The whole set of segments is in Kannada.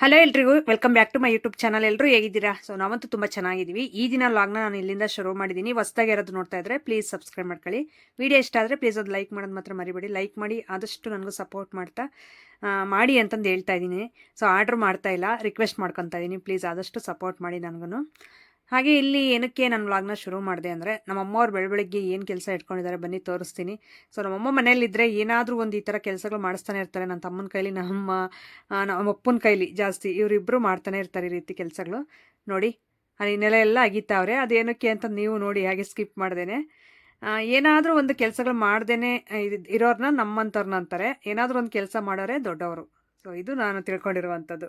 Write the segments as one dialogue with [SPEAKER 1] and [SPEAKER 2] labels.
[SPEAKER 1] ಹಲೋ ಎಲ್ರಿಗೂ welcome back to my YouTube channel ಎಲ್ಲರೂ ಹೇಗಿದ್ದೀರಾ? ಸೊ ನಾವಂತೂ ತುಂಬ ಚೆನ್ನಾಗಿದ್ದೀವಿ. ಈ ದಿನ ಲಾಗ್ನ ನಾನು ಇಲ್ಲಿಂದ ಶುರು ಮಾಡಿದ್ದೀನಿ. ಹೊಸ್ದಾಗಿ ಇರೋದು ನೋಡ್ತಾ ಇದ್ರೆ ಪ್ಲೀಸ್ ಸಬ್ಸ್ಕ್ರೈಬ್ ಮಾಡ್ಕೊಳ್ಳಿ. ವಿಡಿಯೋ ಇಷ್ಟ ಆದರೆ ಪ್ಲೀಸ್ ಅದು ಲೈಕ್ ಮಾಡೋದು ಮಾತ್ರ ಮರಿಬೇಡಿ. ಲೈಕ್ ಮಾಡಿ, ಆದಷ್ಟು ನನಗೂ ಸಪೋರ್ಟ್ ಮಾಡ್ತಾ ಮಾಡಿ ಅಂತಂದು ಹೇಳ್ತಾ ಇದ್ದೀನಿ. ಸೊ ಆರ್ಡ್ರ್ ಮಾಡ್ತಾ ಇಲ್ಲ ರಿಕ್ವೆಸ್ಟ್ ಮಾಡ್ಕೊತಾ ಇದ್ದೀನಿ. ಪ್ಲೀಸ್ ಆದಷ್ಟು ಸಪೋರ್ಟ್ ಮಾಡಿ ನನಗೂ ಹಾಗೆ ಇಲ್ಲಿ ಏನಕ್ಕೆ ನಾನು ವ್ಲಾಗ್ನ ಶುರು ಮಾಡಿದೆ ಅಂದರೆ ನಮ್ಮಮ್ಮವ್ರು ಬೆಳ ಬೆಳಗ್ಗೆ ಏನು ಕೆಲಸ ಇಟ್ಕೊಂಡಿದ್ದಾರೆ ಬನ್ನಿ ತೋರಿಸ್ತೀನಿ. ಸೊ ನಮ್ಮಮ್ಮ ಮನೆಯಲ್ಲಿದ್ದರೆ ಏನಾದರೂ ಒಂದು ಈ ಥರ ಕೆಲಸಗಳು ಮಾಡಿಸ್ತಾನೆ ಇರ್ತಾರೆ. ನನ್ನ ತಮ್ಮನ ಕೈಲಿ, ನಮ್ಮ ನಮ್ಮ ಅಪ್ಪನ ಕೈಲಿ ಜಾಸ್ತಿ ಇವರಿಬ್ಬರು ಮಾಡ್ತಾನೆ ಇರ್ತಾರೆ ಈ ರೀತಿ ಕೆಲಸಗಳು. ನೋಡಿ ಅಲ್ಲಿ ನೆಲ ಎಲ್ಲ ಅಗಿತಾವ್ರೆ. ಅದೇನಕ್ಕೆ ಅಂತ ನೀವು ನೋಡಿ ಹಾಗೆ ಸ್ಕಿಪ್ ಮಾಡ್ದೇನೆ. ಏನಾದರೂ ಒಂದು ಕೆಲಸಗಳು ಮಾಡ್ದೇನೆ ಇರೋರನ್ನ ನಮ್ಮಂಥವ್ರನ್ನ ಅಂತಾರೆ. ಏನಾದರೂ ಒಂದು ಕೆಲಸ ಮಾಡೋರೆ ದೊಡ್ಡವರು. ಸೊ ಇದು ನಾನು ತಿಳ್ಕೊಂಡಿರುವಂಥದ್ದು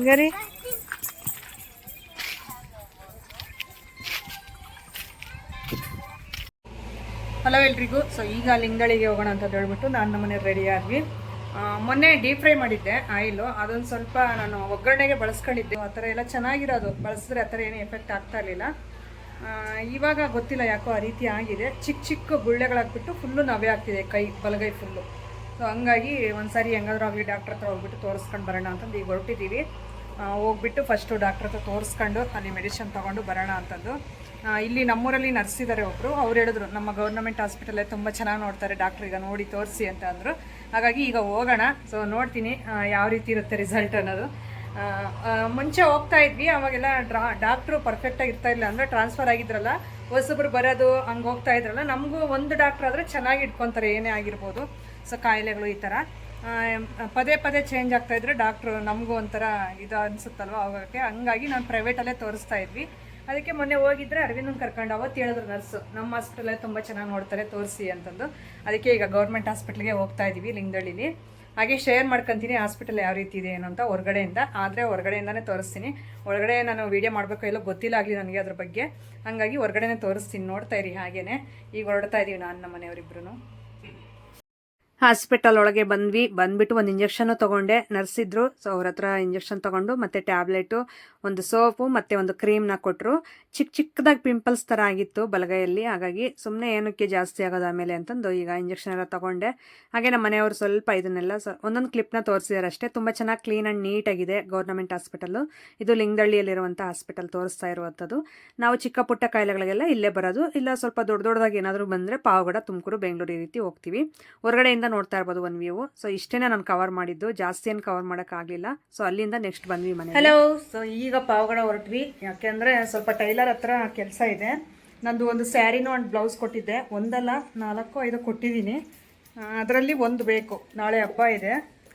[SPEAKER 1] ಬಂಗಾರಿ ಹಲೋ ಎಲ್ರಿಗೂ. ಸೊ ಈಗ ಲಿಂಗಳಿಗೆ ಹೋಗೋಣ ಅಂತ ಹೇಳ್ಬಿಟ್ಟು ನಾನು ನಮ್ಮನೆ ರೆಡಿ ಆದ್ವಿ. ಮೊನ್ನೆ ಡೀಪ್ ಫ್ರೈ ಮಾಡಿದ್ದೆ ಆಯಿಲು ಅದೊಂದು ಸ್ವಲ್ಪ ನಾನು ಒಗ್ಗರಣೆಗೆ ಬಳಸ್ಕೊಂಡಿದ್ದೆ. ಆ ಥರ ಎಲ್ಲ ಚೆನ್ನಾಗಿರೋದು. ಬಳಸಿದ್ರೆ ಆ ಥರ ಏನು ಎಫೆಕ್ಟ್ ಆಗ್ತಾ ಇರಲಿಲ್ಲ. ಇವಾಗ ಗೊತ್ತಿಲ್ಲ ಯಾಕೋ ಆ ರೀತಿ ಆಗಿದೆ. ಚಿಕ್ಕ ಚಿಕ್ಕ ಗುಳ್ಳೆಗಳಾಗ್ಬಿಟ್ಟು ಫುಲ್ಲು ನವೆ ಆಗ್ತಿದೆ ಕೈ, ಬಲಗೈ ಫುಲ್ಲು ಸೊ ಹಂಗಾಗಿ ಸಾರಿ ಹೆಂಗಾದ್ರೂ ಆಗಲಿ ಡಾಕ್ಟ್ರ್ ಹತ್ರ ಹೋಗ್ಬಿಟ್ಟು ತೋರಿಸ್ಕೊಂಡು ಬರೋಣ ಅಂತಂದು ಈಗ ಹೊರಟಿದ್ದೀವಿ. ಹೋಗ್ಬಿಟ್ಟು ಫಸ್ಟು ಡಾಕ್ಟ್ರ್ ಹತ್ರ ತೋರಿಸ್ಕೊಂಡು ಅಲ್ಲಿ ಮೆಡಿಸಿನ್ ತೊಗೊಂಡು ಬರೋಣ ಅಂತಂದು. ಇಲ್ಲಿ ನಮ್ಮೂರಲ್ಲಿ ನರ್ಸ್ ಇದ್ದಾರೆ ಒಬ್ಬರು ಅವ್ರು ಹೇಳಿದ್ರು, ನಮ್ಮ ಗೌರ್ಮೆಂಟ್ ಹಾಸ್ಪಿಟಲೇ ತುಂಬ ಚೆನ್ನಾಗಿ ನೋಡ್ತಾರೆ ಡಾಕ್ಟ್ರ್ ಈಗ ನೋಡಿ ತೋರಿಸಿ ಅಂತ ಅಂದರು. ಹಾಗಾಗಿ ಈಗ ಹೋಗೋಣ. ಸೊ ನೋಡ್ತೀನಿ ಯಾವ ರೀತಿ ಇರುತ್ತೆ ರಿಸಲ್ಟ್ ಅನ್ನೋದು. ಮುಂಚೆ ಹೋಗ್ತಾ ಇದ್ವಿ, ಅವಾಗೆಲ್ಲ ಡ್ರಾ ಡಾಕ್ಟ್ರು ಪರ್ಫೆಕ್ಟಾಗಿ ಇರ್ತಾ ಇಲ್ಲ. ಅಂದರೆ ಟ್ರಾನ್ಸ್ಫರ್ ಆಗಿದ್ರಲ್ಲ, ಹೊಸಬ್ರು ಬರೋದು, ಹಂಗೆ ಹೋಗ್ತಾ ಇದ್ರಲ್ಲ, ನಮಗೂ ಒಂದು ಡಾಕ್ಟ್ರ್ ಆದರೆ ಚೆನ್ನಾಗಿ ಇಟ್ಕೊತಾರೆ, ಏನೇ ಆಗಿರ್ಬೋದು. ಸೊ ಕಾಯಿಲೆಗಳು ಈ ಥರ ಪದೇ ಪದೇ ಚೇಂಜ್ ಆಗ್ತಾ ಇದ್ರೆ ಡಾಕ್ಟ್ರು ನಮಗೂ ಒಂಥರ ಇದು ಅನಿಸುತ್ತಲ್ವ ಅವಾಗಕ್ಕೆ? ಹಂಗಾಗಿ ನಾನು ಪ್ರೈವೇಟಲ್ಲೇ ತೋರಿಸ್ತಾ ಇದ್ವಿ. ಅದಕ್ಕೆ ಮೊನ್ನೆ ಹೋಗಿದ್ರೆ ಅರವಿಂದನ್ ಕರ್ಕೊಂಡು ಅವತ್ತು ಹೇಳಿದ್ರು ನರ್ಸು ನಮ್ಮ ಹಾಸ್ಪಿಟಲೇ ತುಂಬ ಚೆನ್ನಾಗಿ ನೋಡ್ತಾರೆ, ತೋರಿಸಿ ಅಂತಂದು. ಅದಕ್ಕೆ ಈಗ ಗೌರ್ಮೆಂಟ್ ಹಾಸ್ಪಿಟ್ಲಿಗೆ ಹೋಗ್ತಾ ಇದ್ದೀವಿ ಲಿಂಗದಳ್ಳಿಲಿ. ಹಾಗೆ ಶೇರ್ ಮಾಡ್ಕೊತೀನಿ ಹಾಸ್ಪಿಟಲ್ ಯಾವ ರೀತಿ ಇದೆ ಏನು ಅಂತ ಹೊರಗಡೆಯಿಂದ. ಆದರೆ ಹೊರಗಡೆಯಿಂದನೇ ತೋರಿಸ್ತೀನಿ. ಒಳಗಡೆ ನಾನು ವೀಡಿಯೋ ಮಾಡಬೇಕು ಎಲ್ಲೋ ಗೊತ್ತಿಲ್ಲ ಆಗಲಿ ನನಗೆ ಅದ್ರ ಬಗ್ಗೆ. ಹಾಗಾಗಿ ಹೊರಗಡೆನೇ ತೋರಿಸ್ತೀನಿ. ನೋಡ್ತಾ ಇರಿ ಹಾಗೇ ಈಗ ಹೊರಡ್ತಾ ಇದ್ದೀವಿ ನಾನು ನಮ್ಮ ಮನೆಯವರಿಬ್ರು ಹಾಸ್ಪಿಟಲ್ ಒಳಗೆ ಬಂದ್ವಿ. ಬಂದ್ಬಿಟ್ಟು ಒಂದು ಇಂಜೆಕ್ಷನ್ ತಗೊಂಡೆ. ನರ್ಸ್ ಇದ್ರು ಸೊ ಅವ್ರ ಹತ್ರ ಇಂಜೆಕ್ಷನ್ ತಗೊಂಡು ಮತ್ತೆ ಟ್ಯಾಬ್ಲೆಟು ಒಂದು ಸೋಪು ಮತ್ತೆ ಒಂದು ಕ್ರೀಮ್ನ ಕೊಟ್ಟರು ಚಿಕ್ಕ ಚಿಕ್ಕದಾಗಿ ಪಿಂಪಲ್ಸ್ ಥರ ಆಗಿತ್ತು ಬಲಗೈಯಲ್ಲಿ. ಹಾಗಾಗಿ ಸುಮ್ಮನೆ ಏನಕ್ಕೆ ಜಾಸ್ತಿ ಆಗೋದು ಆಮೇಲೆ ಅಂತಂದು ಈಗ ಇಂಜೆಕ್ಷನ್ ಎಲ್ಲ ತಗೊಂಡೆ. ಹಾಗೆ ನಮ್ಮ ಮನೆಯವರು ಸ್ವಲ್ಪ ಇದನ್ನೆಲ್ಲ ಸ, ಒಂದೊಂದು ಕ್ಲಿಪ್ನ ತೋರಿಸಿದಾರೆ ಅಷ್ಟೇ. ತುಂಬ ಚೆನ್ನಾಗಿ ಕ್ಲೀನ್ ಆ್ಯಂಡ್ ನೀಟಾಗಿದೆ ಗೌರ್ನಮೆಂಟ್ ಹಾಸ್ಪಿಟಲ್ಲು ಇದು ಲಿಂಗದಳ್ಳಿಯಲ್ಲಿರುವಂಥ ಹಾಸ್ಪಿಟಲ್ ತೋರಿಸ್ತಾ ಇರುವಂಥದ್ದು ನಾವು ಚಿಕ್ಕ ಪುಟ್ಟ ಕಾಯಿಲೆಗಳಿಗೆಲ್ಲ ಇಲ್ಲೇ ಬರೋದು. ಇಲ್ಲ ಸ್ವಲ್ಪ ದೊಡ್ಡ ದೊಡ್ಡದಾಗಿ ಏನಾದರೂ ಬಂದರೆ ಪಾವಗಡ ತುಮಕೂರು, ಬೆಂಗಳೂರು ಈ ರೀತಿ ಹೋಗ್ತೀವಿ. ಹೊರಗಡೆಯಿಂದ ನೋಡ್ತಾ ಇರ್ಬೋದು ಒನ್ ವ್ಯೂ ಸೊ ಇಷ್ಟೇ ನಾನು ಕವರ್ ಮಾಡಿದ್ದು. ಜಾಸ್ತಿ ಏನು ಕವರ್ ಮಾಡೋಕ್ಕಾಗಲಿಲ್ಲ ಸೊ ಅಲ್ಲಿಂದ ನೆಕ್ಸ್ಟ್ ಬಂದ್ವಿ ಮನೆ ಹಲೋ ಸೊ ಈಗ ಪಾವಗಡ ಹೊರಟ್ವಿ. ಯಾಕೆಂದರೆ ಸ್ವಲ್ಪ ಟೈಲರ್ ಹತ್ರ ಕೆಲಸ ಇದೆ. ನಂದು ಒಂದು ಸ್ಯಾರಿನೂ ಒಂದು ಬ್ಲೌಸ್ ಕೊಟ್ಟಿದ್ದೆ. ಒಂದಲ್ಲ, ನಾಲ್ಕು, ಐದು ಕೊಟ್ಟಿದ್ದೀನಿ. ಅದರಲ್ಲಿ ಒಂದು ಬೇಕು. ನಾಳೆ ಹಬ್ಬ ಇದೆ.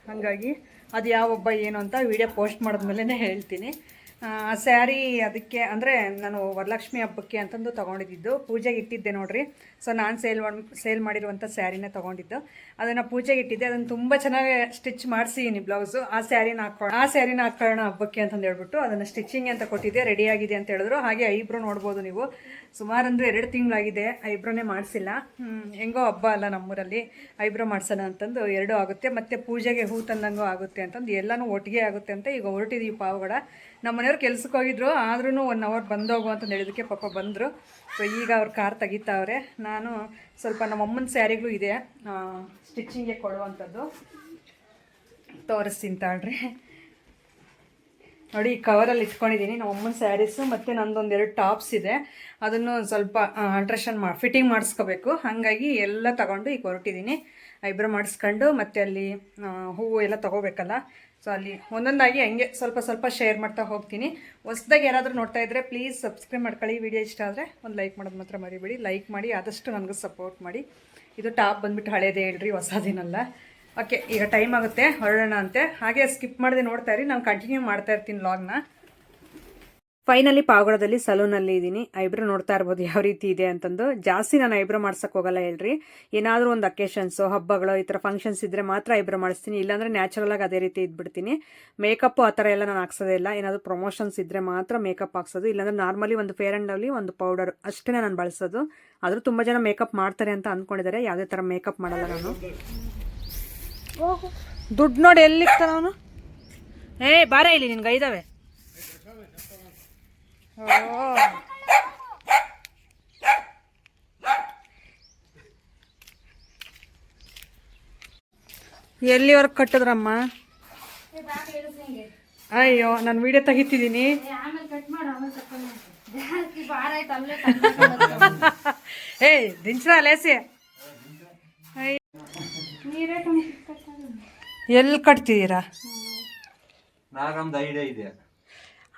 [SPEAKER 1] ಹಾಗಾಗಿ ಅದು ಯಾವ ಹಬ್ಬ ಏನು ಅಂತ ವಿಡಿಯೋ ಪೋಸ್ಟ್ ಮಾಡಿದ್ಮೇಲೆ ಹೇಳ್ತೀನಿ. ಆ, ಸ್ಯಾರಿ ಅದಕ್ಕೆ ಅಂದರೆ ನಾನು ವರಲಕ್ಷ್ಮಿ ಹಬ್ಬಕ್ಕೆ ಅಂತಂದು ತೊಗೊಂಡಿದ್ದು. ಪೂಜೆಗೆ ಇಟ್ಟಿದ್ದೆ ನೋಡ್ರಿ. ಸೊ ನಾನು ಸೇಲ್ ಮಾಡಿ ಸೇಲ್ ಮಾಡಿರುವಂಥ ಸ್ಯಾರಿನೇ ತೊಗೊಂಡಿದ್ದು. ಅದನ್ನು ಪೂಜೆಗೆ ಇಟ್ಟಿದ್ದೆ. ಅದನ್ನು ತುಂಬ ಚೆನ್ನಾಗಿ ಸ್ಟಿಚ್ ಮಾಡಿಸಿದ್ದೀನಿ ಬ್ಲೌಸು. ಆ ಸ್ಯಾರಿನ ಹಾಕೋ ಆ ಸ್ಯಾರಿನ ಹಾಕೋಣ ಹಬ್ಬಕ್ಕೆ ಅಂತಂದು ಹೇಳ್ಬಿಟ್ಟು ಅದನ್ನು ಸ್ಟಿಚಿಂಗ್ ಅಂತ ಕೊಟ್ಟಿದ್ದೆ. ರೆಡಿ ಆಗಿದೆ ಅಂತ ಹೇಳಿದ್ರು. ಹಾಗೆ ಐಬ್ರೋ ನೋಡ್ಬೋದು ನೀವು. ಸುಮಾರು ಅಂದರೆ ಎರಡು ತಿಂಗಳಾಗಿದೆ. ಐಬ್ರೋನೇ ಮಾಡಿಸಿಲ್ಲ. ಹೆಂಗೋ ಹಬ್ಬ ಅಲ್ಲ ನಮ್ಮೂರಲ್ಲಿ. ಐಬ್ರೋ ಮಾಡಿಸೋಣ ಅಂತಂದು ಎರಡೂ ಆಗುತ್ತೆ. ಮತ್ತು ಪೂಜೆಗೆ ಹೂ ತಂದಂಗೂ ಆಗುತ್ತೆ ಅಂತಂದು ಎಲ್ಲನೂ ಒಟ್ಟಿಗೆ ಆಗುತ್ತೆ ಅಂತ ಈಗ ಹೊರಟಿದ್ದೀವಿ ಪಾವಗಡ. ನಮ್ಮ ಮನೆಯವ್ರು ಕೆಲ್ಸಕ್ಕೆ ಹೋಗಿದ್ರು ಆದ್ರೂ ಒನ್ ಅವರ್ ಬಂದೋಗು ಅಂತ ಹೇಳಿದಕ್ಕೆ ಪಾಪ ಬಂದರು. ಸೊ ಈಗ ಅವ್ರ ಕಾರ್ ತೆಗಿತಾವ್ರೆ. ನಾನು ಸ್ವಲ್ಪ ನಮ್ಮಮ್ಮನ ಸ್ಯಾರಿಗಳು ಇದೆ. ಸ್ಟಿಚಿಂಗ್ಗೆ ಕೊಡುವಂಥದ್ದು. ತೋರಿಸ್ತೀನಿ ತಾಳ್ರಿ ನೋಡಿ ಕವರಲ್ಲಿ ಇಟ್ಕೊಂಡಿದ್ದೀನಿ ನಮ್ಮ ಅಮ್ಮನ ಸ್ಯಾರೀಸು ಮತ್ತು ನಂದೊಂದು ಎರಡು ಟಾಪ್ಸ್ ಇದೆ. ಅದನ್ನು ಸ್ವಲ್ಪ ಅಲ್ಟ್ರೇಷನ್ ಮಾ ಫಿಟ್ಟಿಂಗ್ ಮಾಡಿಸ್ಕೋಬೇಕು. ಹಾಗಾಗಿ ಎಲ್ಲ ತಗೊಂಡು ಈಗ ಹೊರಟಿದ್ದೀನಿ ಐಬ್ರೋ ಮಾಡಿಸ್ಕೊಂಡು ಮತ್ತು ಅಲ್ಲಿ ಹೂವು ಎಲ್ಲ ತೊಗೋಬೇಕಲ್ಲ ಸೊ ಅಲ್ಲಿ ಒಂದೊಂದಾಗಿ ಹಂಗೆ ಸ್ವಲ್ಪ ಸ್ವಲ್ಪ ಶೇರ್ ಮಾಡ್ತಾ ಹೋಗ್ತೀನಿ. ಹೊಸ್ದಾಗಿ ಯಾರಾದರೂ ನೋಡ್ತಾ ಇದ್ದರೆ ಪ್ಲೀಸ್ ಸಬ್ಸ್ಕ್ರೈಬ್ ಮಾಡ್ಕೊಳ್ಳಿ. ವಿಡಿಯೋ ಇಷ್ಟ ಆದರೆ ಒಂದು ಲೈಕ್ ಮಾಡೋದು ಮಾತ್ರ ಮರಿಬೇಡಿ. ಲೈಕ್ ಮಾಡಿ, ಆದಷ್ಟು ನನಗೂ ಸಪೋರ್ಟ್ ಮಾಡಿ. ಇದು ಟಾಪ್ ಬಂದುಬಿಟ್ಟು ಹಳೇದೇ ಹೇಳ್ರಿ, ಹೊಸದೇನಲ್ಲ. ಓಕೆ ಈಗ ಟೈಮ್ ಆಗುತ್ತೆ, ಹೊರಡೋಣ ಅಂತೆ. ಹಾಗೆ ಸ್ಕಿಪ್ ಮಾಡದೆ ನೋಡ್ತಾ ಇರಿ. ನಾನು ಕಂಟಿನ್ಯೂ ಮಾಡ್ತಾ ಇರ್ತೀನಿ ಲಾಗ್ನ ಫೈನಲಿ ಪಾವಗಡದಲ್ಲಿ ಸಲೂನಲ್ಲಿ ಇದ್ದೀನಿ. ಐಬ್ರೋ ನೋಡ್ತಾ ಇರ್ಬೋದು ಯಾವ ರೀತಿ ಇದೆ ಅಂತಂದು. ಜಾಸ್ತಿ ನಾನು ಐಬ್ರೋ ಮಾಡ್ಸಕ್ ಹೋಗಲ್ಲ ಹೇಳ್ರಿ. ಏನಾದರೂ ಒಂದು ಅಕೇಶನ್ಸು ಹಬ್ಬಗಳು, ಈ ಥರ ಫಂಕ್ಷನ್ಸ್ ಇದ್ರೆ ಮಾತ್ರ ಐಬ್ರೋ ಮಾಡಿಸ್ತೀನಿ. ಇಲ್ಲಾಂದ್ರೆ ನ್ಯಾಚುರಲ್ ಆಗಿ ಅದೇ ರೀತಿ ಇದ್ಬಿಡ್ತೀನಿ. ಮೇಕಪ್ ಆ ಥರ ಎಲ್ಲ ನಾನು ಹಾಕ್ಸೋದೇ ಇಲ್ಲ. ಏನಾದರೂ ಪ್ರಮೋಷನ್ಸ್ ಇದ್ರೆ ಮಾತ್ರ ಮೇಕಪ್ ಹಾಕ್ಸೋದು. ಇಲ್ಲಾಂದ್ರೆ ನಾರ್ಮಲಿ ಒಂದು ಫೇರ್ ಆ್ಯಂಡ್ ಲವ್ಲಿ ಒಂದು ಪೌಡರ್ ಅಷ್ಟೇ ನಾನು ಬಳಸೋದು. ಆದರೂ ತುಂಬ ಜನ ಮೇಕಪ್ ಮಾಡ್ತಾರೆ ಅಂತ ಅಂದ್ಕೊಂಡಿದ್ದಾರೆ ಯಾವುದೇ ಥರ ಮೇಕಪ್ ಮಾಡಲ್ಲ ನಾನು. ದುಡ್ಡು ನೋಡಿ ಎಲ್ಲಿರ್ತಾನ ಅವನು? ಏ, ಬಾರ ಇಲ್ಲಿ ನಿನ್ಗೆ ಐದವೆ. ಓ. ಎಲ್ಲಿವರೆಗೆ ಕಟ್ಟಿದ್ರಮ್ಮ? ಅಯ್ಯೋ ನಾನು ವಿಡಿಯೋ ತೆಗಿತಿದ್ದೀನಿ. ಏಯ್ ದಿಂಚ್ರ ಲೇಸಿ.
[SPEAKER 2] ನೀರೇ
[SPEAKER 1] ಎಲ್ಲಿ ಕಟ್ತಿದ್ದೀರಾ?
[SPEAKER 3] ನಾಗಮ್ದು ಐಡಿಯಾ ಇದೆ.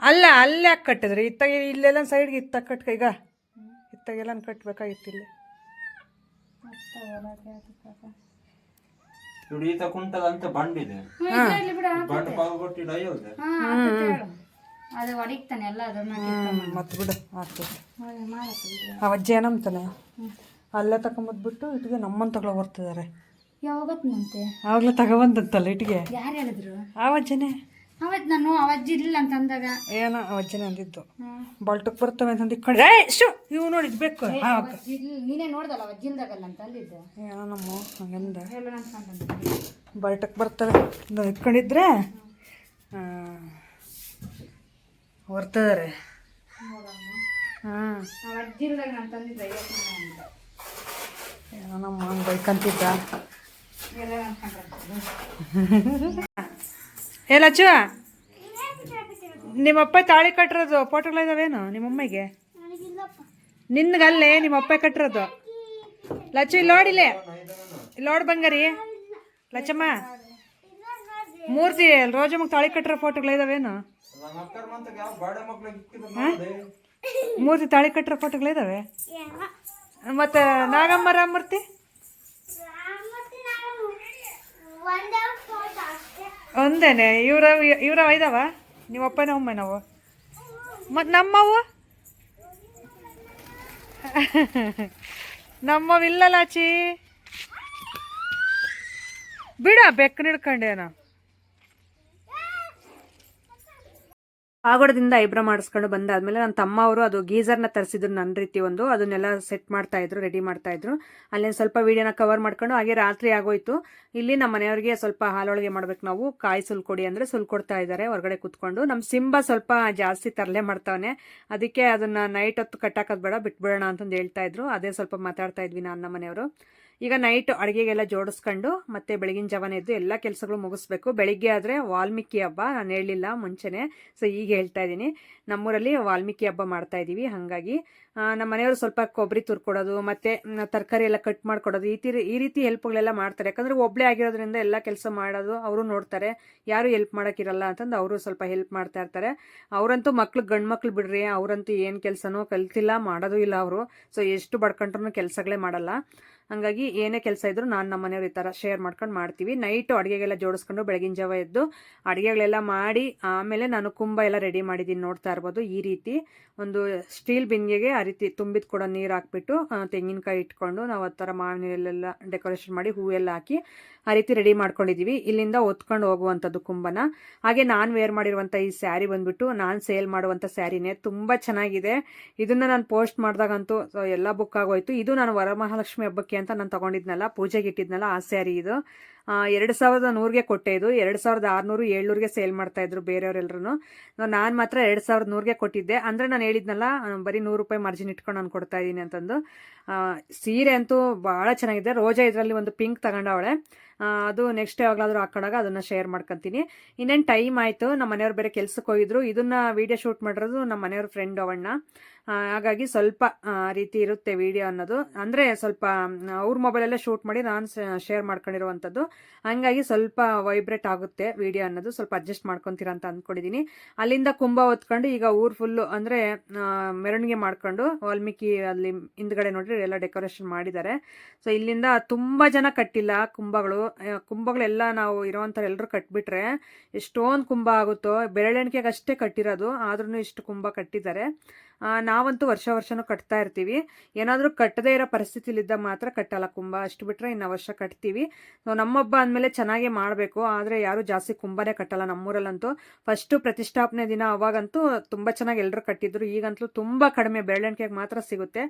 [SPEAKER 1] ಅಲ್ಲ ಅಲ್ಲೇ ಯಾಕೆ ಕಟ್ಟಿದ್ರಿ? ಇತ್ತಾಗ ಇಲ್ಲೆಲ್ಲ ಸೈಡ್ಗೆ ಇತ್ತ ಕಟ್ಕ ಈಗ? ಇತ್ತಾಗೆಲ್ಲ ಕಟ್ಬೇಕಾಗಿತ್ತು ಇಲ್ಲಿ.
[SPEAKER 3] ನೋಡಿ ಈತ ಅಂತ ಬಂಡಿದೆ. ಬಂಡ್ ಪಾಲ್ಗೊಟ್ಟಿಲ್ಲ ಅಯ್ಯೋದೆ
[SPEAKER 2] ಅದು ಹೊಡಿತಾನೆ ಎಲ್ಲ ಅದನ್ನ
[SPEAKER 1] ಮತ್ತೆ ಬಿಡು ಆಗ್ತದೆ ಆ ಅಜ್ಜಿ ಏನಂತಾನೆ ಅಲ್ಲೇ ತಗೊಂಬಂದ್ಬಿಟ್ಟು ಇಟ್ಗೆ ನಮ್ಮನ್ನು ತಗೊಳ್ಳೋ ಬರ್ತಿದ್ದಾರೆ
[SPEAKER 2] ಯಾವಾಗತ್ನಂತೆ?
[SPEAKER 1] ಆವಾಗಲೇ ತಗೊಬಂದಂತಲ್ಲ ಇಟ್ಗೆ
[SPEAKER 2] ಯಾರು ಹೇಳಿದ್ರು?
[SPEAKER 1] ಆ ಅಜ್ಜನೇ.
[SPEAKER 2] ಅವತ್ ನಾನು ಅವಜ್ಜಿ ಇರಲಿಲ್ಲ ಅಂತ ಅಂದಾಗ?
[SPEAKER 1] ಏನೋ ಆ ಅಂದಿತ್ತು ಬಲ್ಟಕ್ಕೆ ಬರ್ತವೆ ಅಂತ ಇಕ್ಕೊಂಡು ಏ ಶು ಇವು ನೋಡಿ ಬೇಕು.
[SPEAKER 2] ನೀನೇ ನೋಡ್ದಲ್ಲ ಅವಜ್ಜಿಂದಾಗಲ್ಲ ಅಂತ ಅಂದಿದ್ದೆ.
[SPEAKER 1] ಏನೋ ನಮ್ಮ ಹಂಗಂದ. ಬಾಲ್ಟಕ್ಕೆ ಬರ್ತವೆ ಇಟ್ಕೊಂಡಿದ್ರೆ ಹೊರ್ತದಾರೆ ಹಾಂ.
[SPEAKER 2] ಅವಜ್ಜಿಲ್ದಾಗ ನಾನು ತಂದಿದ್ದೆ
[SPEAKER 1] ಏನೋ ನಮ್ಮ ಹಂಗೆ ಬೈಕಂತಿದ್ದ ಏ, ಲಚ್ಚು. ನಿಮ್ಮಪ್ಪ ತಾಳಿ ಕಟ್ಟಿರೋದು ಫೋಟೋಗಳಿದಾವೇನು ನಿಮ್ಮಮ್ಮಗೆ? ನಿನ್ಗಲ್ಲೇ ನಿಮ್ಮಪ್ಪ ಕಟ್ಟಿರೋದು. ಲಚ್ಚು, ಇಲ್ಲಿ ನೋಡಿಲ್ಲ ಇಲ್ಲಿ. ನೋಡಿ ಬಂಗಾರಿ. ಲಚ್ಚಮ್ಮ, ಮೂರ್ತಿ ರೋಜಮ್ಮಗೆ ತಾಳಿ ಕಟ್ಟಿರೋ
[SPEAKER 3] ಇಕ್ಕಿದ್ರು ನೋಡ್ದೆ.
[SPEAKER 1] ಮೂರ್ತಿ ತಾಳಿ ಕಟ್ಟಿರೋ ಫೋಟೋಗಳಿದಾವೆ ಮತ್ತೆ ನಾಗಮ್ಮ ರಾಮಮೂರ್ತಿ ಒಂದೇನೆ ಇವ್ರ ಇವ್ರ ಇದಾವ ನಿಮ್ಮ ಅಪ್ಪನ ಒಮ್ಮೆ ನಾವು ಮತ್ತು ನಮ್ಮವು ನಮ್ಮವಿಲ್ಲಲಾಚಿ ಬಿಡ ಬೆಕ್ಕನ ಪಾಗೋಡದಿಂದ ಐಬ್ರೋ ಮಾಡಿಸ್ಕೊಂಡು ಬಂದಾದ್ಮೇಲೆ ನನ್ನ ತಮ್ಮ ಅವರು ಅದು ಗೀಸರ್ನ ತರಿಸಿದ್ರು ನನ್ನ ರೀತಿ ಒಂದು, ಅದನ್ನೆಲ್ಲ ಸೆಟ್ ಮಾಡ್ತಾ ಇದ್ರು, ರೆಡಿ ಮಾಡ್ತಾ ಇದ್ರು. ಅಲ್ಲೇ ಸ್ವಲ್ಪ ವಿಡಿಯೋನ ಕವರ್ ಮಾಡ್ಕೊಂಡು ಹಾಗೆ ರಾತ್ರಿ ಆಗೋಯ್ತು. ಇಲ್ಲಿ ನಮ್ಮ ಮನೆಯವರಿಗೆ ಸ್ವಲ್ಪ ಹಾಲೊಳಗೆ ಮಾಡ್ಬೇಕು. ನಾವು ಕಾಯಿ ಸುಲ್ಕೊಡಿ ಅಂದ್ರೆ ಸುಲ್ಕೊಡ್ತಾ ಇದ್ದಾರೆ ಹೊರಗಡೆ ಕುತ್ಕೊಂಡು. ನಮ್ಮ ಸಿಂಬ ಸ್ವಲ್ಪ ಜಾಸ್ತಿ ತರಲೆ ಮಾಡ್ತಾವನೆ. ಅದಕ್ಕೆ ಅದನ್ನ ನೈಟ್ ಹೊತ್ತು ಕಟ್ಟಾಕೋದು ಬೇಡ, ಬಿಟ್ಬಿಡೋಣ ಅಂತಂದು ಹೇಳ್ತಾ ಇದ್ರು. ಅದೇ ಸ್ವಲ್ಪ ಮಾತಾಡ್ತಾ ಇದ್ವಿ ನಾನು ನಮ್ಮ ಮನೆಯವರು. ಈಗ ನೈಟ್ ಅಡುಗೆಗೆಲ್ಲ ಜೋಡಿಸ್ಕೊಂಡು ಮತ್ತೆ ಬೆಳಗಿನ ಜವನ ಎದ್ದು ಎಲ್ಲ ಕೆಲಸಗಳು ಮುಗಿಸ್ಬೇಕು. ಬೆಳಿಗ್ಗೆ ಆದರೆ ವಾಲ್ಮೀಕಿ ಹಬ್ಬ, ನಾನು ಹೇಳಲಿಲ್ಲ ಮುಂಚೆನೆ. ಸೊ ಈಗ ಹೇಳ್ತಾ ಇದ್ದೀನಿ. ನಮ್ಮೂರಲ್ಲಿ ವಾಲ್ಮೀಕಿ ಹಬ್ಬ ಮಾಡ್ತಾ ಇದ್ದೀವಿ, ಹಾಗಾಗಿ ನಮ್ಮ ಮನೆಯವರು ಸ್ವಲ್ಪ ಕೊಬ್ಬರಿ ತುರ್ಕೊಡೋದು, ಮತ್ತೆ ತರಕಾರಿ ಎಲ್ಲ ಕಟ್ ಮಾಡ್ಕೊಡೋದು, ಈ ತೀರಿ, ಈ ರೀತಿ ಹೆಲ್ಪ್ಗಳೆಲ್ಲ ಮಾಡ್ತಾರೆ. ಯಾಕಂದ್ರೆ ಒಬ್ಳೆ ಆಗಿರೋದ್ರಿಂದ ಎಲ್ಲ ಕೆಲಸ ಮಾಡೋದು ಅವರು ನೋಡ್ತಾರೆ. ಯಾರು ಹೆಲ್ಪ್ ಮಾಡೋಕ್ಕಿರಲ್ಲ ಅಂತಂದು ಅವರು ಸ್ವಲ್ಪ ಹೆಲ್ಪ್ ಮಾಡ್ತಾ ಇರ್ತಾರೆ. ಅವರಂತೂ ಮಕ್ಳು ಗಂಡು ಮಕ್ಳು ಬಿಡ್ರಿ, ಅವರಂತೂ ಏನು ಕೆಲಸನೂ ಕಲ್ತಿಲ್ಲ, ಮಾಡೋದು ಇಲ್ಲ ಅವರು. ಸೊ ಎಷ್ಟು ಬಡ್ಕೊಂಡ್ರು ಕೆಲಸಗಳೇ ಮಾಡಲ್ಲ. ಹಂಗಾಗಿ ಏನೇ ಕೆಲಸ ಇದ್ರು ನಾನು ನಮ್ಮ ಮನೆಯವ್ರು ಈ ಥರ ಶೇರ್ ಮಾಡ್ಕೊಂಡು ಮಾಡ್ತೀವಿ. ನೈಟು ಅಡುಗೆಗೆಲ್ಲ ಜೋಡಿಸ್ಕೊಂಡು ಬೆಳಗಿನ ಜಾವ ಎದ್ದು ಅಡುಗೆಗಳೆಲ್ಲ ಮಾಡಿ ಆಮೇಲೆ ನಾನು ಕುಂಭ ಎಲ್ಲ ರೆಡಿ ಮಾಡಿದ್ದೀನಿ ನೋಡ್ತಾ ಇರ್ಬೋದು. ಈ ರೀತಿ ಒಂದು ಸ್ಟೀಲ್ ಬಿಂದಿಗೆಗೆ ಆ ರೀತಿ ತುಂಬಿದ ಕೂಡ ನೀರು ಹಾಕ್ಬಿಟ್ಟು ತೆಂಗಿನಕಾಯಿ ಇಟ್ಕೊಂಡು ನಾವು ಆ ಥರ ಮಾವಿನ ಡೆಕೋರೇಷನ್ ಮಾಡಿ ಹೂವೆಲ್ಲ ಹಾಕಿ ಆ ರೀತಿ ರೆಡಿ ಮಾಡ್ಕೊಂಡಿದ್ದೀವಿ ಇಲ್ಲಿಂದ ಹೊತ್ಕೊಂಡು ಹೋಗುವಂಥದ್ದು ಕುಂಭನ. ಹಾಗೆ ನಾನು ವೇರ್ ಮಾಡಿರುವಂಥ ಈ ಸ್ಯಾರಿ ಬಂದ್ಬಿಟ್ಟು ನಾನು ಸೇಲ್ ಮಾಡುವಂಥ ಸ್ಯಾರಿನೇ ತುಂಬ ಚೆನ್ನಾಗಿದೆ. ಇದನ್ನ ನಾನು ಪೋಸ್ಟ್ ಮಾಡಿದಾಗಂತೂ ಎಲ್ಲ ಬುಕ್ ಆಗೋಯ್ತು. ಇದು ನಾನು ವರಮಹಾಲಕ್ಷ್ಮಿ ಹಬ್ಬಕ್ಕೆ ಅಂತ ನಾನು ತಗೊಂಡಿದ್ನಲ್ಲ, ಪೂಜೆಗೆ ಇಟ್ಟಿದ್ನಲ್ಲ ಆ ಸ್ಯಾರಿ ಇದು. ಎರಡು ಸಾವಿರದ ನೂರಿಗೆ ಕೊಟ್ಟೆ ಇದು. ಎರಡು ಸಾವಿರದ ಆರುನೂರು, ಏಳ್ನೂರಿಗೆ ಸೇಲ್ ಮಾಡ್ತಾ ಇದ್ರು ಬೇರೆಯವರೆಲ್ಲರೂ ನಾನು ಮಾತ್ರ ಎರಡು ಸಾವಿರದ ನೂರಿಗೆ ಕೊಟ್ಟಿದ್ದೆ. ಅಂದರೆ ನಾನು ಹೇಳಿದ್ನಲ್ಲ ಬರೀ ನೂರು ರೂಪಾಯಿ ಮಾರ್ಜಿನ್ ಇಟ್ಕೊಂಡು ನಾನು ಕೊಡ್ತಾ ಇದ್ದೀನಿ ಅಂತಂದು. ಸೀರೆ ಅಂತೂ ಭಾಳ ಚೆನ್ನಾಗಿದೆ. ರೋಜಾ ಇದರಲ್ಲಿ ಒಂದು ಪಿಂಕ್ ತಗೊಂಡವಳೆ ಅದು ನೆಕ್ಸ್ಟ್ ಯಾವಾಗಲಾದರೂ ಹಾಕೊಂಡಾಗ ಅದನ್ನು ಶೇರ್ ಮಾಡ್ಕೊತೀನಿ. ಇನ್ನೇನು ಟೈಮ್ ಆಯಿತು ನಮ್ಮ ಮನೆಯವ್ರು ಬೇರೆ ಕೆಲ್ಸಕ್ಕೆ ಹೋಗಿದ್ರು. ಇದನ್ನ ವಿಡಿಯೋ ಶೂಟ್ ಮಾಡಿರೋದು ನಮ್ಮ ಮನೆಯವ್ರ ಫ್ರೆಂಡ್ ಅವಣ್ಣ. ಹಾಗಾಗಿ ಸ್ವಲ್ಪ ರೀತಿ ಇರುತ್ತೆ ವಿಡಿಯೋ ಅನ್ನೋದು. ಅಂದರೆ ಸ್ವಲ್ಪ ಅವ್ರ ಮೊಬೈಲಲ್ಲೇ ಶೂಟ್ ಮಾಡಿ ನಾನು ಶೇರ್ ಮಾಡ್ಕೊಂಡಿರುವಂಥದ್ದು. ಹಂಗಾಗಿ ಸ್ವಲ್ಪ ವೈಬ್ರೇಟ್ ಆಗುತ್ತೆ ವಿಡಿಯೋ ಅನ್ನೋದು. ಸ್ವಲ್ಪ ಅಡ್ಜಸ್ಟ್ ಮಾಡ್ಕೊತೀರ ಅಂತ ಅಂದ್ಕೊಂಡಿದ್ದೀನಿ ಅಲ್ಲಿಂದ ಕುಂಭ ಹೊತ್ಕೊಂಡು ಈಗ ಊರು ಫುಲ್ಲು ಅಂದರೆ ಮೆರವಣಿಗೆ ಮಾಡ್ಕೊಂಡು ವಾಲ್ಮೀಕಿ ಅಲ್ಲಿ ಹಿಂದ್ಗಡೆ ನೋಡ್ರಿ ಎಲ್ಲ ಡೆಕೋರೇಷನ್ ಮಾಡಿದ್ದಾರೆ. ಸೊ ಇಲ್ಲಿಂದ ತುಂಬ ಜನ ಕಟ್ಟಿಲ್ಲ ಕುಂಭಗಳು. ಕುಂಭಗಳೆಲ್ಲ ನಾವು ಇರೋವಂಥವ್ರು ಎಲ್ಲರೂ ಕಟ್ಬಿಟ್ರೆ ಎಷ್ಟೊಂದು ಕುಂಭ ಆಗುತ್ತೋ. ಬೆರಳೆಣಿಕೆಗೆ ಅಷ್ಟೇ ಕಟ್ಟಿರೋದು. ಆದ್ರೂ ಇಷ್ಟು ಕುಂಭ ಕಟ್ಟಿದ್ದಾರೆ. ನಾವಂತೂ ವರ್ಷ ವರ್ಷನೂ ಕಟ್ತಾ ಇರ್ತೀವಿ. ಏನಾದರೂ ಕಟ್ಟದೇ ಇರೋ ಪರಿಸ್ಥಿತಿಲಿದ್ದ ಮಾತ್ರ ಕಟ್ಟಲ್ಲ ಕುಂಭ ಅಷ್ಟು ಬಿಟ್ಟರೆ ಇನ್ನು ವರ್ಷ ಕಟ್ತೀವಿ. ಸೊ ನಮ್ಮೊಬ್ಬ ಅಂದಮೇಲೆ ಚೆನ್ನಾಗೇ ಮಾಡಬೇಕು. ಆದರೆ ಯಾರೂ ಜಾಸ್ತಿ ಕುಂಭನೇ ಕಟ್ಟಲ್ಲ ನಮ್ಮೂರಲ್ಲಂತೂ. ಫಸ್ಟು ಪ್ರತಿಷ್ಠಾಪನೆ ದಿನ ಅವಾಗಂತೂ ತುಂಬ ಚೆನ್ನಾಗಿ ಎಲ್ಲರೂ ಕಟ್ಟಿದ್ರು. ಈಗಂತೂ ತುಂಬ ಕಡಿಮೆ. ಬೆರಳೆಣಿಕೆಗೆ ಮಾತ್ರ ಸಿಗುತ್ತೆ.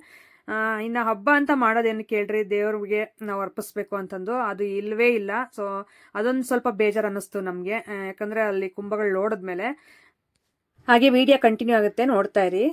[SPEAKER 1] ಇನ್ನು ಹಬ್ಬ ಅಂತ ಮಾಡೋದೇನು ಕೇಳ್ರಿ? ದೇವ್ರಿಗೆ ನಾವು ಅರ್ಪಿಸ್ಬೇಕು ಅಂತಂದು. ಅದು ಇಲ್ಲವೇ ಇಲ್ಲ. ಸೊ ಅದೊಂದು ಸ್ವಲ್ಪ ಬೇಜಾರು ಅನ್ನಿಸ್ತು ನಮಗೆ ಯಾಕಂದರೆ ಅಲ್ಲಿ ಕುಂಭಗಳು ನೋಡಿದ್ಮೇಲೆ ಹಾಗೆ ವಿಡಿಯೋ ಕಂಟಿನ್ಯೂ ಆಗುತ್ತೆ ನೋಡ್ತಾ ಇರಿ.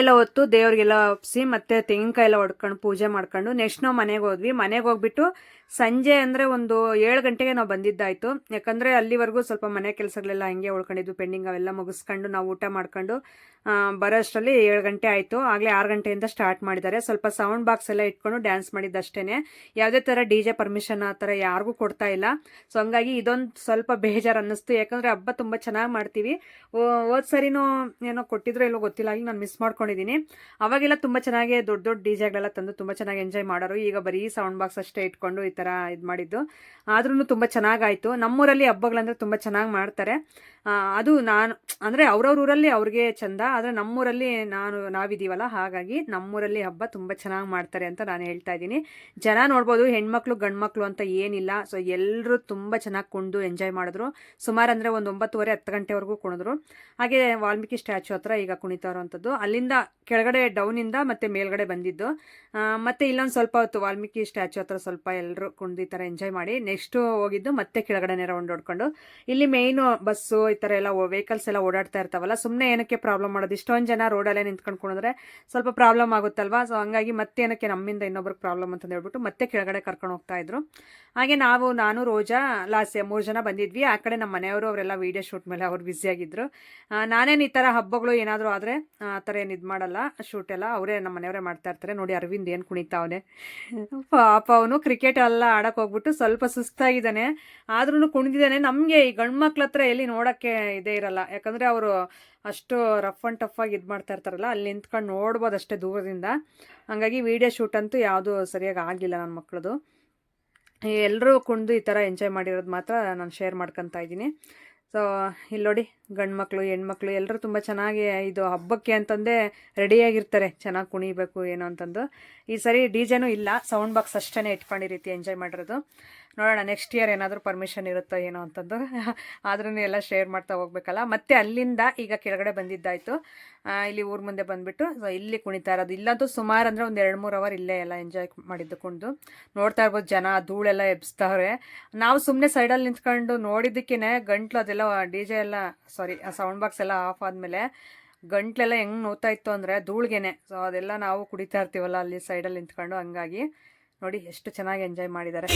[SPEAKER 1] ಎಲ್ಲ ಹೊತ್ತು ದೇವ್ರಿಗೆಲ್ಲ ಒಪ್ಸಿ ಮತ್ತೆ ತೆಂಗಿನಕಾಯಿ ಎಲ್ಲ ಹೊಡ್ಕೊಂಡು ಪೂಜೆ ಮಾಡ್ಕೊಂಡು ನೆಕ್ಸ್ಟ್ ನಾವು ಮನೆಗೆ ಹೋದ್ವಿ. ಮನೆಗೆ ಹೋಗ್ಬಿಟ್ಟು ಸಂಜೆ ಅಂದರೆ ಒಂದು ಏಳು ಗಂಟೆಗೆ ನಾವು ಬಂದಿದ್ದಾಯ್ತು. ಯಾಕಂದರೆ ಅಲ್ಲಿವರೆಗೂ ಸ್ವಲ್ಪ ಮನೆ ಕೆಲಸಗಳೆಲ್ಲ ಹಂಗೆ ಉಳ್ಕೊಂಡಿದ್ವು, ಪೆಂಡಿಂಗ್ ಅವೆಲ್ಲ ಮುಗಿಸ್ಕೊಂಡು ನಾವು ಊಟ ಮಾಡ್ಕೊಂಡು ಬರೋಷ್ಟರಲ್ಲಿ ಏಳು ಗಂಟೆ ಆಯಿತು. ಆಗಲೇ ಆರು ಗಂಟೆಯಿಂದ ಸ್ಟಾರ್ಟ್ ಮಾಡಿದ್ದಾರೆ. ಸ್ವಲ್ಪ ಸೌಂಡ್ ಬಾಕ್ಸ್ ಎಲ್ಲ ಇಟ್ಕೊಂಡು ಡ್ಯಾನ್ಸ್ ಮಾಡಿದ್ದಷ್ಟೇ ಯಾವುದೇ ಥರ ಡಿ ಜೆ ಪರ್ಮಿಷನ್ ಆ ಥರ ಯಾರಿಗೂ ಕೊಡ್ತಾ ಇಲ್ಲ. ಸೊ, ಹಂಗಾಗಿ ಇದೊಂದು ಸ್ವಲ್ಪ ಬೇಜಾರು ಅನ್ನಿಸ್ತು ಯಾಕಂದರೆ ಹಬ್ಬ ತುಂಬ ಚೆನ್ನಾಗಿ ಮಾಡ್ತೀವಿ. ಹೋದ ಸರಿನೂ ಏನೋ ಕೊಟ್ಟಿದ್ರು ಇಲ್ಲೋ ಗೊತ್ತಿಲ್ಲ. ಆಗಿ ನಾನು ಮಿಸ್ ಮಾಡ್ಕೊಂಡಿದ್ದೀನಿ ಅವಾಗೆಲ್ಲ ತುಂಬ ಚೆನ್ನಾಗಿ ದೊಡ್ಡ ದೊಡ್ಡ ಡಿ ಜೆಗಳೆಲ್ಲ ತಂದು ತುಂಬ ಚೆನ್ನಾಗಿ ಎಂಜಾಯ್ ಮಾಡೋರು. ಈಗ ಬರೀ ಸೌಂಡ್ ಬಾಕ್ಸ್ ಅಷ್ಟೇ ಇಟ್ಕೊಂಡು ಈ ಥರ ಇದು ಮಾಡಿದ್ದು. ಆದ್ರೂ ತುಂಬ ಚೆನ್ನಾಗಾಯ್ತು. ನಮ್ಮೂರಲ್ಲಿ ಹಬ್ಬಗಳಂದ್ರೆ ತುಂಬ ಚೆನ್ನಾಗಿ ಮಾಡ್ತಾರೆ. ಅದು ನಾನು, ಅಂದರೆ ಅವ್ರವ್ರ ಊರಲ್ಲಿ ಅವ್ರಿಗೆ ಚಂದ, ಆದರೆ ನಮ್ಮೂರಲ್ಲಿ ನಾನು, ನಾವಿದ್ದೀವಲ್ಲ, ಹಾಗಾಗಿ ನಮ್ಮೂರಲ್ಲಿ ಹಬ್ಬ ತುಂಬ ಚೆನ್ನಾಗಿ ಮಾಡ್ತಾರೆ ಅಂತ ನಾನು ಹೇಳ್ತಾ ಇದ್ದೀನಿ. ಜನ ನೋಡ್ಬೋದು, ಹೆಣ್ಮಕ್ಳು, ಗಂಡ್ಮಕ್ಳು ಅಂತ ಏನಿಲ್ಲ. ಸೊ ಎಲ್ಲರೂ ತುಂಬ ಚೆನ್ನಾಗಿ ಕುಣಿದು ಎಂಜಾಯ್ ಮಾಡಿದ್ರು. ಸುಮಾರು ಅಂದರೆ ಒಂದು ಒಂಬತ್ತುವರೆ, ಹತ್ತು ಗಂಟೆವರೆಗೂ ಕುಣಿದ್ರು. ಹಾಗೆ ವಾಲ್ಮೀಕಿ ಸ್ಟ್ಯಾಚು ಹತ್ರ ಈಗ ಕುಣಿತಾ ಇರೋವಂಥದ್ದು ಅಲ್ಲಿಂದ ಕೆಳಗಡೆ, ಡೌನಿಂದ ಮತ್ತೆ ಮೇಲ್ಗಡೆ ಬಂದಿದ್ದು. ಮತ್ತೆ ಇಲ್ಲೊಂದು ಸ್ವಲ್ಪ ಹೊತ್ತು ವಾಲ್ಮೀಕಿ ಸ್ಟ್ಯಾಚು ಹತ್ರ ಸ್ವಲ್ಪ ಎಲ್ಲರೂ ಕುಣಿದು ಈ ಥರ ಎಂಜಾಯ್ ಮಾಡಿ ನೆಕ್ಸ್ಟು ಹೋಗಿದ್ದು ಮತ್ತೆ ಕೆಳಗಡೆನೇ ರೌಂಡ್ ಹೊಡ್ಕೊಂಡು. ಇಲ್ಲಿ ಮೇಯ್ನು ಬಸ್ಸು ಈ ಥರ ಎಲ್ಲ ವೆಹಿಕಲ್ಸ್ ಎಲ್ಲ ಓಡಾಡ್ತಾ ಇರ್ತಾವಲ್ಲ ಸುಮ್ಮನೆ ಏನಕ್ಕೆ ಪ್ರಾಬ್ಲಮ್ ಮಾಡೋದು? ಇಷ್ಟೊಂದು ಜನ ರೋಡಲ್ಲೇ ನಿಂತ್ಕೊಂಡು ಕುಣಿದ್ರೆ ಸ್ವಲ್ಪ ಪ್ರಾಬ್ಲಮ್ ಆಗುತ್ತಲ್ವಾ? ಸೊ ಹಂಗಾಗಿ ಮತ್ತೆ ಏನಕ್ಕೆ ನಮ್ಮಿಂದ ಇನ್ನೊಬ್ರಿಗೆ ಪ್ರಾಬ್ಲಮ್ ಅಂತ ಹೇಳ್ಬಿಟ್ಟು ಮತ್ತೆ ಕೆಳಗಡೆ ಕರ್ಕೊಂಡು ಹೋಗ್ತಾ ಇದ್ರು. ಹಾಗೆ ನಾವು, ನಾನು, ರೋಜಾ ಲಾಸ್ಟ್ ಮೂರು ಜನ ಬಂದಿದ್ವಿ. ಆ ಕಡೆ ನಮ್ಮ ಮನೆಯವರು ಅವರೆಲ್ಲ ವೀಡಿಯೋ ಶೂಟ್ ಮೇಲೆ ಅವ್ರು ಬ್ಯುಸಿಯಾಗಿದ್ದರು ನಾನೇನು ಈ ಥರ ಹಬ್ಬಗಳು ಏನಾದರೂ ಆದರೆ, ಆ ಥರ ಏನು ಇದು ಮಾಡಲ್ಲ. ಶೂಟ್ ಎಲ್ಲ ಅವರೇ ನಮ್ಮ ಮನೆಯವರೇ ಮಾಡ್ತಾ ಇರ್ತಾರೆ. ನೋಡಿ ಅರವಿಂದ್ ಏನು ಕುಣಿತಾವನೆ. ಪಾಪ ಅವನು ಕ್ರಿಕೆಟ್ ಎಲ್ಲ ಹೋಗ್ಬಿಟ್ಟು ಸ್ವಲ್ಪ ಸುಸ್ತಾಗಿದ್ದಾನೆ. ಆದ್ರೂ ಕುಣಿದಿದ್ದಾನೆ. ನಮಗೆ ಈ ಗಂಡು ಮಕ್ಳ ಹತ್ರ ಎಲ್ಲಿ ನೋಡೋಕ್ಕೆ ಇದೇ ಇರಲ್ಲ. ಯಾಕಂದರೆ ಅವರು ಅಷ್ಟು ರಫ್ ಆ್ಯಂಡ್ ಟಫ್ ಆಗಿ ಇದು ಮಾಡ್ತಾ ಇರ್ತಾರಲ್ಲ, ಅಲ್ಲಿ ನಿಂತ್ಕೊಂಡು ನೋಡ್ಬೋದು ಅಷ್ಟೇ ದೂರದಿಂದ. ಹಾಗಾಗಿ ವಿಡಿಯೋ ಶೂಟ್ ಅಂತೂ ಯಾವುದೂ ಸರಿಯಾಗಿ ಆಗಲಿಲ್ಲ ನನ್ನ ಮಕ್ಕಳದು ಎಲ್ಲರೂ ಕುಣಿದು ಈ ಥರ ಎಂಜಾಯ್ ಮಾಡಿರೋದು ಮಾತ್ರ ನಾನು ಶೇರ್ ಮಾಡ್ಕೊತಾ ಇದ್ದೀನಿ. ಸೊ ಇಲ್ಲಿ ನೋಡಿ ಗಂಡು ಮಕ್ಕಳು ಹೆಣ್ಮಕ್ಳು ಎಲ್ಲರೂ ತುಂಬ ಚೆನ್ನಾಗಿ ಇದು ಹಬ್ಬಕ್ಕೆ ಅಂತಂದೇ ರೆಡಿಯಾಗಿರ್ತಾರೆ. ಚೆನ್ನಾಗಿ ಕುಣಿಬೇಕು, ಏನು ಅಂತಂದು. ಈ ಸರಿ ಡಿ ಜೆನೂ ಇಲ್ಲ, ಸೌಂಡ್ ಬಾಕ್ಸ್ ಅಷ್ಟೇ ಇಟ್ಕೊಂಡಿರೀತಿ ರೀತಿ ಎಂಜಾಯ್ ಮಾಡಿರೋದು. ನೋಡೋಣ ನೆಕ್ಸ್ಟ್ ಇಯರ್ ಏನಾದರೂ ಪರ್ಮಿಷನ್ ಇರುತ್ತೋ ಏನೋ ಅಂತಂದು ಆದ್ರೂ ಎಲ್ಲ ಶೇರ್ ಮಾಡ್ತಾ ಹೋಗ್ಬೇಕಲ್ಲ. ಮತ್ತೆ ಅಲ್ಲಿಂದ ಈಗ ಕೆಳಗಡೆ ಬಂದಿದ್ದಾಯಿತು. ಇಲ್ಲಿ ಊರ ಮುಂದೆ ಬಂದುಬಿಟ್ಟು ಇಲ್ಲಿ ಕುಣಿತಾ ಇರೋದು. ಇಲ್ಲಂತೂ ಸುಮಾರು ಅಂದರೆ ಒಂದು ಎರಡು ಮೂರು ಅವರ್ ಇಲ್ಲೇ ಎಲ್ಲ ಎಂಜಾಯ್ ಮಾಡಿದ್ದು ಕುಣಿದು. ನೋಡ್ತಾ ಇರ್ಬೋದು ಜನ, ಧೂಳೆಲ್ಲ ಎಬ್ಸ್ತಾವ್ರೆ. ನಾವು ಸುಮ್ಮನೆ ಸೈಡಲ್ಲಿ ನಿಂತ್ಕೊಂಡು ನೋಡಿದ್ದಕ್ಕೇ ಗಂಟ್ಲು ಅದೆಲ್ಲ ಡಿ ಜೆ ಎಲ್ಲ ಸಾರಿ ಸೌಂಡ್ ಬಾಕ್ಸ್ ಎಲ್ಲ ಆಫ್ ಆದಮೇಲೆ ಗಂಟ್ಲೆಲ್ಲ ಹೆಂಗೆ ನೋತಾ ಇತ್ತು ಅಂದರೆ ಧೂಳ್ಗೆನೆ. ಸೊ ಅದೆಲ್ಲ ನಾವು ಕುಡಿತಾ ಇರ್ತೀವಲ್ಲ ಅಲ್ಲಿ ಸೈಡಲ್ಲಿ ನಿಂತ್ಕೊಂಡು ಹಂಗಾಗಿ. ನೋಡಿ ಎಷ್ಟು ಚೆನ್ನಾಗಿ ಎಂಜಾಯ್ ಮಾಡಿದ್ದಾರೆ.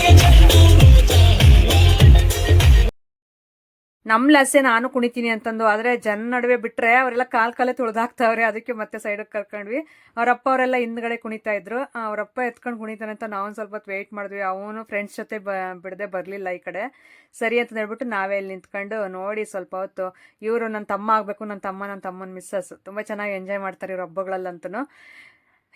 [SPEAKER 1] ನಮ್ಮ ಲಸೆ ನಾನು ಕುಣಿತೀನಿ ಅಂತಂದು ಆದರೆ ಜನ ನಡುವೆ ಬಿಟ್ಟರೆ ಅವರೆಲ್ಲ ಕಾಲ್ ಕಾಲೇ ತುಳಿದಾಕ್ತಾವ್ರೆ ಅದಕ್ಕೆ ಮತ್ತೆ ಸೈಡಿಗೆ ಕರ್ಕೊಂಡ್ವಿ. ಅವರಪ್ಪ ಅವರೆಲ್ಲ ಹಿಂದ್ಗಡೆ ಕುಣಿತಾ ಇದ್ರು. ಅವರಪ್ಪ ಎತ್ಕೊಂಡು ಕುಣಿತಾನೆ ಅಂತ ನಾವು ಸ್ವಲ್ಪ ಹೊತ್ತು ವೆಯ್ಟ್ ಮಾಡಿದ್ವಿ. ಅವನು ಫ್ರೆಂಡ್ಸ್ ಜೊತೆ ಬ, ಬಿಡದೆ ಬರಲಿಲ್ಲ ಈ ಕಡೆ. ಸರಿ ಅಂತ ಹೇಳ್ಬಿಟ್ಟು ನಾವೇ ಇಲ್ಲಿ ನಿಂತ್ಕೊಂಡು ನೋಡಿ ಸ್ವಲ್ಪ ಹೊತ್ತು ಇವರು ನನ್ನ ತಮ್ಮ ಆಗಬೇಕು ನನ್ನ ತಮ್ಮ ನನ್ನ ತಮ್ಮನ ಮಿಸ್ಸಸ್ ತುಂಬ ಚೆನ್ನಾಗಿ ಎಂಜಾಯ್ ಮಾಡ್ತಾರೆ ಇವ್ರ ಹಬ್ಬಗಳಲ್ಲಂತೂ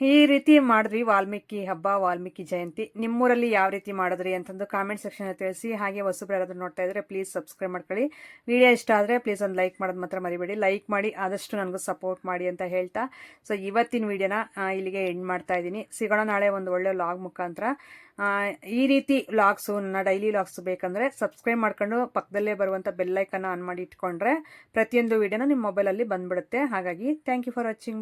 [SPEAKER 1] ಈ ರೀತಿ ಮಾಡಿದ್ವಿ ವಾಲ್ಮೀಕಿ ಹಬ್ಬ, ವಾಲ್ಮೀಕಿ ಜಯಂತಿ. ನಿಮ್ಮೂರಲ್ಲಿ ಯಾವ ರೀತಿ ಮಾಡಿದ್ರಿ ಅಂತಂದು ಕಾಮೆಂಟ್ ಸೆಕ್ಷನ್ ತಿಳಿಸಿ. ಹಾಗೆ ಹೊಸಬ್ರು ಯಾರಾದರೂ ನೋಡ್ತಾ ಇದ್ರೆ ಪ್ಲೀಸ್ ಸಬ್ಸ್ಕ್ರೈಬ್ ಮಾಡ್ಕೊಳ್ಳಿ. ವಿಡಿಯೋ ಇಷ್ಟ ಆದರೆ ಪ್ಲೀಸ್ ಒಂದು ಲೈಕ್ ಮಾಡೋದು ಮಾತ್ರ ಮರಿಬೇಡಿ. ಲೈಕ್ ಮಾಡಿ, ಆದಷ್ಟು ನನಗೂ ಸಪೋರ್ಟ್ ಮಾಡಿ ಅಂತ ಹೇಳ್ತಾ. ಸೊ ಇವತ್ತಿನ ವಿಡಿಯೋನ ಇಲ್ಲಿಗೆ ಎಂಡ್ ಮಾಡ್ತಾ ಇದ್ದೀನಿ. ಸಿಗೋಣ ನಾಳೆ ಒಂದು ಒಳ್ಳೆ ಲಾಗ್ ಮುಖಾಂತರ. ಈ ರೀತಿ ವ್ಲಾಗ್ಸು ನನ್ನ ಡೈಲಿ ವ್ಲಾಗ್ಸ್ ಬೇಕಂದರೆ ಸಬ್ಸ್ಕ್ರೈಬ್ ಮಾಡ್ಕೊಂಡು ಪಕ್ಕದಲ್ಲೇ ಬರುವಂಥ ಬೆಲ್ಲೈಕನ್ನು ಆನ್ ಮಾಡಿ ಇಟ್ಕೊಂಡ್ರೆ ಪ್ರತಿಯೊಂದು ವಿಡಿಯೋನ ನಿಮ್ಮ ಮೊಬೈಲಲ್ಲಿ ಬಂದ್ಬಿಡುತ್ತೆ. ಹಾಗಾಗಿ ಥ್ಯಾಂಕ್ ಯು ಫಾರ್ ವಾಚಿಂಗ್